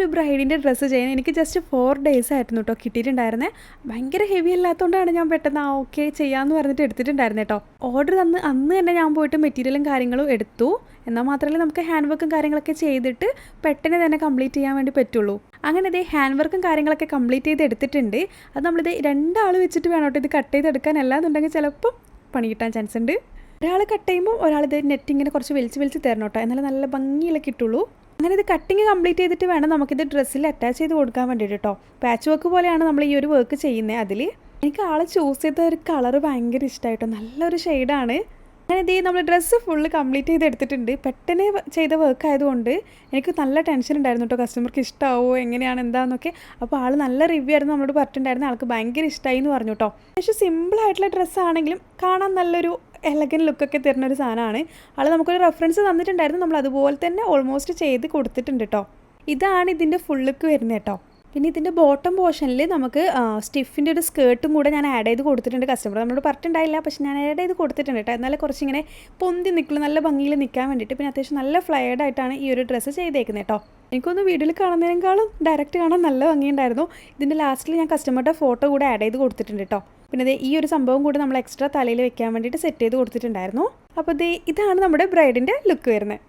ഒരു ബ്രൈഡിന്റെ ഡ്രസ്സ് ചെയ്യാൻ എനിക്ക് ജസ്റ്റ് ഫോർ ഡേയ്സ് ആയിരുന്നു കേട്ടോ കിട്ടിയിട്ടുണ്ടായിരുന്നത് ഭയങ്കര ഹെവി അല്ലാത്തതുകൊണ്ടാണ് ഞാൻ പെട്ടെന്ന് ആ ഓക്കെ ചെയ്യാമെന്ന് പറഞ്ഞിട്ട് എടുത്തിട്ടുണ്ടായിരുന്നു കേട്ടോ ഓർഡർ തന്ന് അന്ന് തന്നെ ഞാൻ പോയിട്ട് മെറ്റീരിയലും കാര്യങ്ങളും എടുത്തു. എന്നാൽ മാത്രമല്ല നമുക്ക് ഹാൻഡ് വർക്കും കാര്യങ്ങളൊക്കെ ചെയ്തിട്ട് പെട്ടെന്ന് തന്നെ കംപ്ലീറ്റ് ചെയ്യാൻ വേണ്ടി പറ്റുള്ളൂ. അങ്ങനെ ഇതേ ഹാൻഡ് വർക്കും കാര്യങ്ങളൊക്കെ കംപ്ലീറ്റ് ചെയ്ത് എടുത്തിട്ടുണ്ട്. അത് നമ്മളിത് രണ്ടാൾ വെച്ചിട്ട് വേണം കേട്ടോ ഇത് കട്ട് ചെയ്തെടുക്കാൻ അല്ലാന്നുണ്ടെങ്കിൽ ചിലപ്പം പണി കിട്ടാൻ ചാൻസ് ഉണ്ട്. ഒരാൾ കട്ട് ചെയ്യുമ്പോൾ ഒരാൾ ഇത് നെറ്റ് ഇങ്ങനെ കുറച്ച് വലിച്ച് വലിച്ച് തരണം കേട്ടോ എന്നാലും നല്ല ഭംഗിയിലൊക്കെ കിട്ടുള്ളൂ അങ്ങനെ ഇത് കട്ടിങ് കംപ്ലീറ്റ് ചെയ്തിട്ട് വേണം നമുക്കിത് ഡ്രസ്സിൽ അറ്റാച്ച് ചെയ്ത് കൊടുക്കാൻ വേണ്ടിയിട്ട് കേട്ടോ പാച്ച് വർക്ക് പോലെയാണ് നമ്മൾ ഈ ഒരു വർക്ക് ചെയ്യുന്നത് അതിൽ എനിക്ക് ആളെ ചൂസ് ചെയ്ത ഒരു കളർ ഭയങ്കര ഇഷ്ടമായിട്ടോ നല്ലൊരു ഷെയ്ഡാണ് അങ്ങനെ ഇതേ നമ്മൾ ഡ്രസ്സ് ഫുള്ള് കംപ്ലീറ്റ് ചെയ്ത് എടുത്തിട്ടുണ്ട്. പെട്ടെന്ന് ചെയ്ത വർക്ക് ആയതുകൊണ്ട് എനിക്ക് നല്ല ടെൻഷൻ ഉണ്ടായിരുന്നു കേട്ടോ കസ്റ്റമർക്ക് ഇഷ്ടമാവോ എങ്ങനെയാണ്? എന്താണെന്നൊക്കെ അപ്പോൾ ആൾ നല്ല റിവ്യൂ ആയിരുന്നു നമ്മളോട് പറഞ്ഞിട്ടുണ്ടായിരുന്നു ആൾക്ക് ഭയങ്കര ഇഷ്ടമായി എന്ന് പറഞ്ഞു കേട്ടോ പക്ഷേ സിമ്പിൾ ആയിട്ടുള്ള ഡ്രസ്സാണെങ്കിലും കാണാൻ നല്ലൊരു എലഗൻ ലുക്കൊക്കെ തരുന്ന ഒരു സാധനമാണ്. ആൾ നമുക്കൊരു റെഫറൻസ് തന്നിട്ടുണ്ടായിരുന്നു. നമ്മൾ അതുപോലെ തന്നെ ഓൾമോസ്റ്റ് ചെയ്ത് കൊടുത്തിട്ടുണ്ട് കേട്ടോ ഇതാണ് ഇതിന്റെ ഫുൾ ലുക്ക് വരുന്നത് കേട്ടോ പിന്നെ ഇതിന്റെ ബോട്ടം പോർഷനിൽ നമുക്ക് സ്റ്റിഫിന്റെ ഒരു സ്കേർട്ടും കൂടെ ഞാൻ ആഡ് ചെയ്ത് കൊടുത്തിട്ടുണ്ട് കസ്റ്റമർ നമ്മളോട് പറഞ്ഞിട്ടുണ്ടായില്ല പക്ഷെ ഞാൻ ആഡ് ചെയ്ത് കൊടുത്തിട്ടുണ്ട് കേട്ടോ എന്നാലും കുറച്ചിങ്ങനെ പൊന്തി നിൽക്കുള്ളൂ നല്ല ഭംഗിയിൽ നിൽക്കാൻ വേണ്ടിയിട്ട് പിന്നെ അത്യാവശ്യം നല്ല ഫ്ലയേഡ് ആയിട്ടാണ് ഈ ഒരു ഡ്രസ്സ് ചെയ്തേക്കുന്നത് കേട്ടോ എനിക്കൊന്ന് വീഡിയോയിൽ കാണുന്നതിനേക്കാളും ഡയറക്റ്റ് കാണാൻ നല്ല ഭംഗിയുണ്ടായിരുന്നു. ഇതിന്റെ ലാസ്റ്റിൽ ഞാൻ കസ്റ്റമറുടെ ഫോട്ടോ കൂടെ ആഡ് ചെയ്ത് കൊടുത്തിട്ടുണ്ട് കേട്ടോ പിന്നെ ദേ ഈ ഒരു സംഭവം കൂടെ നമ്മൾ എക്സ്ട്രാ തലയിൽ വെക്കാൻ വേണ്ടിയിട്ട് സെറ്റ് ചെയ്ത് കൊടുത്തിട്ടുണ്ടായിരുന്നു. അപ്പോൾ ദേ ഇതാണ് നമ്മുടെ ബ്രൈഡിന്റെ ലുക്ക് വരുന്നത്